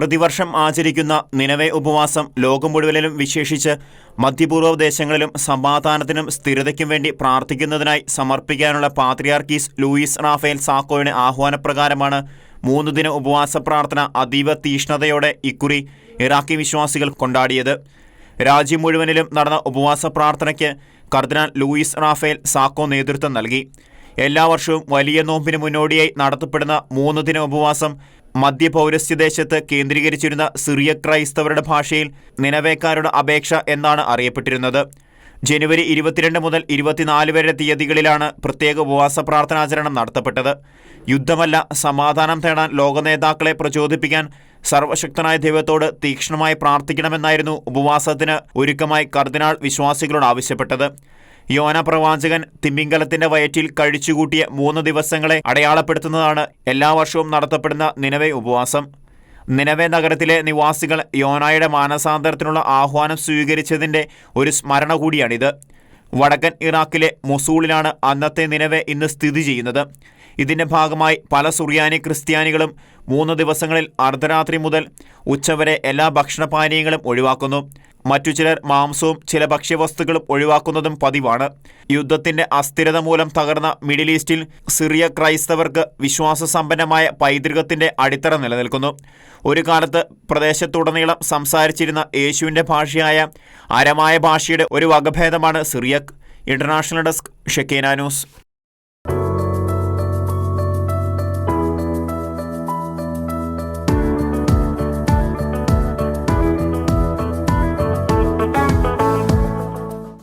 പ്രതിവർഷം ആചരിക്കുന്ന നിലവെ ഉപവാസം ലോകം മുഴുവനിലും വിശേഷിച്ച് മധ്യപൂർവ ദേശങ്ങളിലും സമാധാനത്തിനും സ്ഥിരതയ്ക്കും വേണ്ടി പ്രാർത്ഥിക്കുന്നതിനായി സമർപ്പിക്കാനുള്ള പാത്രിയാർക്കീസ് ലൂയിസ് റാഫേൽ സാക്കോയുടെ ആഹ്വാനപ്രകാരമാണ് മൂന്ന് ദിന ഉപവാസ പ്രാർത്ഥന അതീവ തീഷ്ണതയോടെ ഇക്കുറി ഇറാഖി വിശ്വാസികൾ കൊണ്ടാടിയത്. രാജ്യം മുഴുവനിലും നടന്ന ഉപവാസ പ്രാർത്ഥനയ്ക്ക് കർദിനാൾ ലൂയിസ് റാഫേൽ സാക്കോ നേതൃത്വം നൽകി. എല്ലാ വർഷവും വലിയ നോമ്പിന് മുന്നോടിയായി നടത്തപ്പെടുന്ന മൂന്ന് ദിന ഉപവാസം മധ്യ പൗരസ്ത്യദേശത്ത് കേന്ദ്രീകരിച്ചിരുന്ന സിറിയ ക്രൈസ്തവരുടെ ഭാഷയിൽ നിലവേക്കാരുടെ അപേക്ഷ എന്നാണ് അറിയപ്പെട്ടിരുന്നത്. ജനുവരി ഇരുപത്തിരണ്ട് മുതൽ ഇരുപത്തിനാല് വരെ തീയതികളിലാണ് പ്രത്യേക ഉപവാസ പ്രാർത്ഥനാചരണം നടത്തപ്പെട്ടത്. യുദ്ധമല്ല സമാധാനം തേടാൻ ലോക നേതാക്കളെ പ്രചോദിപ്പിക്കാൻ സർവശക്തനായ ദൈവത്തോട് തീക്ഷ്ണമായി പ്രാർത്ഥിക്കണമെന്നായിരുന്നു ഉപവാസത്തിന് ഒരുക്കമായി കർദിനാൾ വിശ്വാസികളോട് ആവശ്യപ്പെട്ടത്. യോന പ്രവാചകൻ തിമിംഗലത്തിന്റെ വയറ്റിൽ കഴിച്ചുകൂട്ടിയ മൂന്ന് ദിവസങ്ങളെ അടയാളപ്പെടുത്തുന്നതാണ് എല്ലാ വർഷവും നടത്തപ്പെടുന്ന നിലവെ ഉപവാസം. നിലവേ നഗരത്തിലെ നിവാസികൾ യോനായുടെ മാനസാന്തരത്തിനുള്ള ആഹ്വാനം സ്വീകരിച്ചതിന്റെ ഒരു സ്മരണ കൂടിയാണിത്. വടക്കൻ ഇറാഖിലെ മൊസൂളിലാണ് അന്നത്തെ നിലവെ ഇന്ന് സ്ഥിതി ചെയ്യുന്നത്. ഇതിന്റെ ഭാഗമായി പല സുറിയാനി ക്രിസ്ത്യാനികളും മൂന്ന് ദിവസങ്ങളിൽ അർദ്ധരാത്രി മുതൽ ഉച്ചവരെ എല്ലാ ഭക്ഷണപാനീയങ്ങളും ഒഴിവാക്കുന്നു. മറ്റു ചിലർ മാംസവും ചില ഭക്ഷ്യവസ്തുക്കളും ഒഴിവാക്കുന്നതും പതിവാണ്. യുദ്ധത്തിന്റെ അസ്ഥിരത മൂലം തകർന്ന മിഡിൽ ഈസ്റ്റിൽ സിറിയ ക്രൈസ്തവർക്ക് വിശ്വാസസമ്പന്നമായ പൈതൃകത്തിന്റെ അടിത്തറ നിലനിൽക്കുന്നു. ഒരു കാലത്ത് പ്രദേശത്തുടനീളം സംസാരിച്ചിരുന്ന യേശുവിന്റെ ഭാഷയായ അരമായ ഭാഷയുടെ ഒരു വകഭേദമാണ് Syriac. International desk Shekinah news.